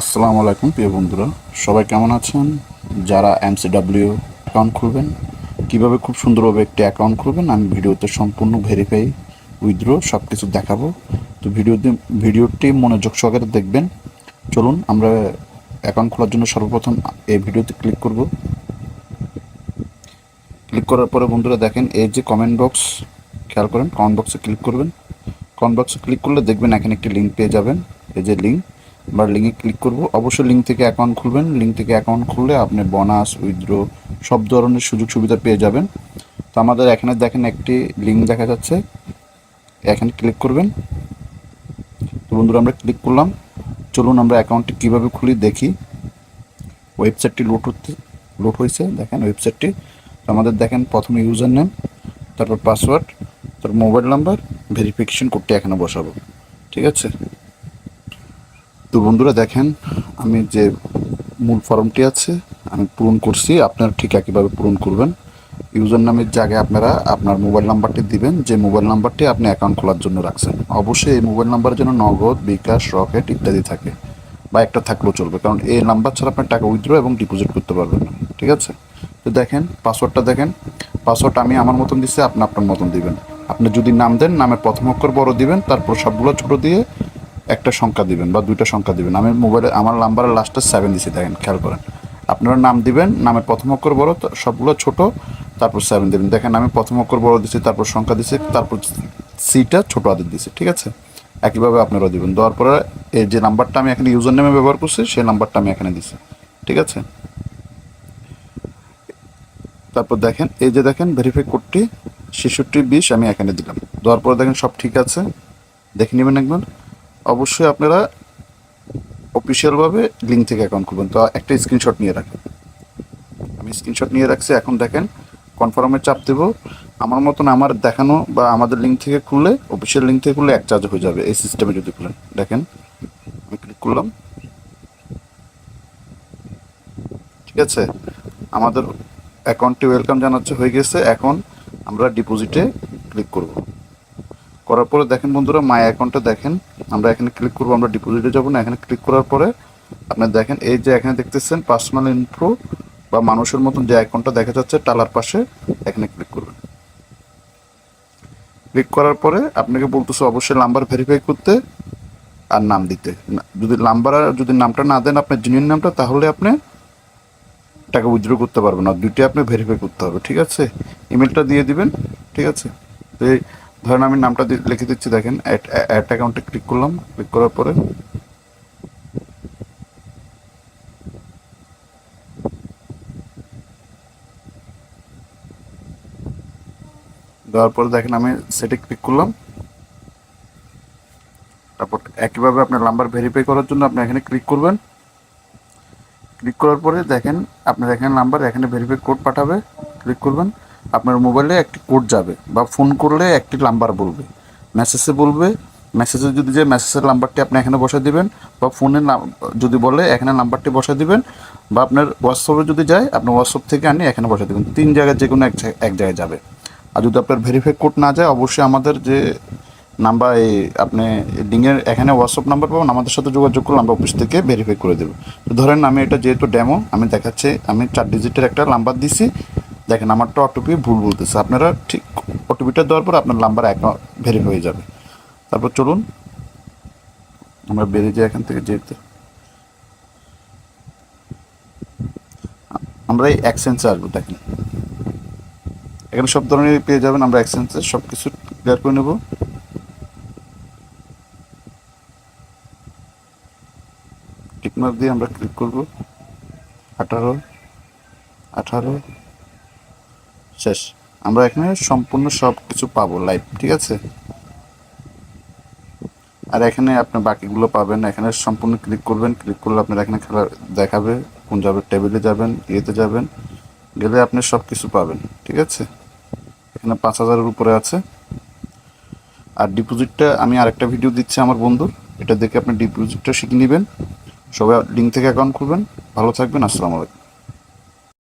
আসসালামু আলাইকুম, প্রিয় বন্ধুরা। সবাই কেমন আছেন? যারা এমসিডাব্লিউ অ্যাকাউন্ট খুলবেন, কীভাবে খুব সুন্দরভাবে একটি অ্যাকাউন্ট খুলবেন, আমি ভিডিওতে সম্পূর্ণ ভেরিফাই উইথড্র সব কিছু দেখাবো। তো ভিডিওতে, ভিডিওটি মনোযোগ সহকারে দেখবেন। চলুন, আমরা অ্যাকাউন্ট খোলার জন্য সর্বপ্রথম এই ভিডিওতে ক্লিক করব। ক্লিক করার পরে বন্ধুরা দেখেন, এই যে কমেন্ট বক্স খেয়াল করেন কমেন্ট বক্সে ক্লিক করবেন। কমেন্ট বক্সে ক্লিক করলে দেখবেন এখানে একটি লিঙ্ক পেয়ে যাবেন। এই যে লিঙ্ক বা লিঙ্কে ক্লিক করব। অবশ্যই লিঙ্ক থেকে অ্যাকাউন্ট খুলবেন। লিঙ্ক থেকে অ্যাকাউন্ট খুললে আপনি বোনাস উইথড্র সব ধরনের সুযোগ সুবিধা পেয়ে যাবেন। তো আমাদের এখানে দেখেন একটি লিঙ্ক দেখা যাচ্ছে। এখানে ক্লিক করবেন। তো বন্ধুরা, আমরা ক্লিক করলাম। চলুন আমরা অ্যাকাউন্টটি কীভাবে খুলি দেখি। ওয়েবসাইটটি লোড হতে লোড হয়েছে। দেখেন ওয়েবসাইটটি তো আমাদের দেখেন প্রথমে ইউজার নেম তারপর পাসওয়ার্ড তারপর মোবাইল নাম্বার ভেরিফিকেশন কোডটি এখানে বসাবো। ঠিক আছে? তো বন্ধুরা দেখেন, আমি যে মূল ফর্মটি আছে, আমি পূরণ করছি, আপনারা ঠিক একইভাবে পূরণ করবেন। ইউজার নামের জায়গায় আপনারা আপনার মোবাইল নাম্বারটি দিবেন, যে মোবাইল নাম্বারটি আপনি অ্যাকাউন্ট খোলার জন্য রাখছেন। অবশ্যই এই মোবাইল নাম্বারের জন্য নগদ, বিকাশ, রকেট ইত্যাদি থাকে, বা একটা থাকলেও চলবে, কারণ এই নাম্বার ছাড়া আপনার টাকা উইথড্র এবং ডিপোজিট করতে পারবেন না, ঠিক আছে? তো দেখেন পাসওয়ার্ডটা দেখেন পাসওয়ার্ড আমি আমার মতন দিচ্ছি আপনি আপনার মতন দিবেন। আপনি যদি নাম দেন, নামের প্রথম অক্ষর বড় দিবেন, তারপর সবগুলো ছোট দিয়ে একটা সংখ্যা দিবেন বা দুইটা সংখ্যা দিবেন। আমি মোবাইলে আমার নাম্বারের লাস্টে সেভেন দিছি, দেখেন, খেয়াল করেন। আপনারা নাম দিবেন, নামের প্রথম অক্ষর বড় সবগুলো ছোট, তারপর সেভেন দিবেন। দেখেন, আমি প্রথম অক্ষর বড় দিছি, তারপর সংখ্যা দিছি, তারপর সিটা ছোট আদের দিছি, ঠিক আছে? একইভাবে আপনারা দিবেন। দেওয়ার পরে এই যে নাম্বারটা আমি এখানে ইউজার নেমে ব্যবহার করছি, সেই নাম্বারটা আমি এখানে দিছি, ঠিক আছে? তারপর দেখেন, এই যে দেখেন ভেরিফাই কোডটি ছেষট্টি, বিশ আমি এখানে দিলাম। দেওয়ার পরে দেখেন, সব ঠিক আছে? দেখে নেবেন একবার। অবশ্যই আপনারা অফিসিয়ালভাবে লিঙ্ক থেকে অ্যাকাউন্ট খুলবেন। তো একটা স্ক্রিনশট নিয়ে রাখেন। আমি স্ক্রিনশট নিয়ে রাখছি। এখন দেখেন কনফার্মে চাপ দেব। আমার মতন আমার দেখানো বা আমাদের লিঙ্ক থেকে খুললে অফিসিয়াল লিঙ্ক থেকে খুললে এক চার্জ হয়ে যাবে এই সিস্টেমে যদি খুলেন। দেখেন, আমি ক্লিক করলাম। ঠিক আছে? আমাদের অ্যাকাউন্টটি ওয়েলকাম জানাচ্ছে, হয়ে গেছে। এখন আমরা ডিপোজিটে ক্লিক করব। করার পরে দেখেন বন্ধুরা মাই অ্যাকাউন্টটা দেখেন। আমরা এখানে ক্লিক করব, আমরা ডিপোজিটে যাব না, এখানে ক্লিক করার পরে আপনি দেখেন, এই যে এখানে দেখতেছেন পার্সোনাল ইনফো বা মানুষের মতন যে অ্যাকাউন্টটা দেখা যাচ্ছে টালার পাশে এখানে ক্লিক করবেন। ক্লিক করার পরে আপনাকে বলতেছে অবশ্যই নাম্বার ভেরিফাই করতে আর নাম দিতে। যদি নাম্বার আর যদি নামটা না দেন আপনার জেনুইন নামটা, তাহলে আপনি টাকা উইথড্র করতে পারবেন না। দুইটা আপনি ভেরিফাই করতে হবে, ঠিক আছে? ইমেলটা দিয়ে দিবেন, ঠিক আছে? তো ধরেন আমি নামটা লিখে দিচ্ছি, দেখেন অ্যাড অ্যাকাউন্টে ক্লিক করলাম ক্লিক করার পরে দেওয়ার পরে দেখেন আমি সেটে ক্লিক করলাম। তারপর একইভাবে আপনার নাম্বার ভেরিফাই করার জন্য আপনি এখানে ক্লিক করবেন। ক্লিক করার পরে দেখেন, আপনার এখানে নাম্বার এখানে ভেরিফাই কোড পাঠাবে ক্লিক করবেন। আপনার মোবাইলে একটি কোড যাবে বা ফোন করলে একটি নাম্বার বলবে। মেসেজে বলবে, মেসেজে যদি যে মেসেজের নাম্বারটি আপনি এখানে বসে দিবেন বা ফোনে যদি বলে এখানে নাম্বারটি বসে দিবেন বা আপনার হোয়াটসঅ্যাপে যদি যায়, আপনি হোয়াটসঅ্যাপ থেকে আনি এখানে বসে দেবেন। তিন জায়গায় যে কোনো এক জায়গায়- যাবে। আর যদি আপনার ভেরিফাই কোড না যায়, অবশ্যই আমাদের যে নাম্বার, এই আপনি ডিঙের এখানে হোয়াটসঅ্যাপ নাম্বার পাবেন, আমাদের সাথে যোগাযোগ করলে আমরা অফিস থেকে ভেরিফাই করে দেবো। ধরেন আমি এটা যেহেতু ডেমো আমি দেখাচ্ছি, আমি চার ডিজিটের একটা নাম্বার দিছি দেখেন আমারটা অটোপি ভুল বলতেছে। আপনারা ঠিক অটোপিটা দেওয়ার পর আপনার নাম্বার অ্যাকাউন্ট ভেরিফাই হয়ে যাবে। তারপর চলুন, আমরা বেরিয়ে যাই এখান থেকে যেতে। আমরা এই অ্যাক্সেন্সে আসব, দেখেন। এখানে সব ধরনের পেয়ে যাবেন, আমরা অ্যাক্সেন্সে সব কিছু ক্লিয়ার করে নেব। টিকমার্ক দিয়ে আমরা ক্লিক করব। আঠারো আঠারো শেষ। আমরা এখানে সম্পূর্ণ সব কিছু পাবো লাইভ ঠিক আছে? আর এখানে আপনি বাকিগুলো পাবেন, এখানে সম্পূর্ণ ক্লিক করবেন ক্লিক করলে আপনার এখানে খেলা দেখাবে, কোন যাবে টেবিলে যাবেন, ইয়েতে যাবেন, গেলে আপনি সব কিছু পাবেন, ঠিক আছে? এখানে পাঁচ হাজারের উপরে আছে। আর ডিপোজিটটা আমি আরেকটা ভিডিও দিচ্ছি আমার বন্ধুর, এটা দেখে আপনি ডিপোজিটটা শিখে নেবেন। সবাই লিঙ্ক থেকে অ্যাকাউন্ট খুলবেন। ভালো থাকবেন, আসসালামু আলাইকুম।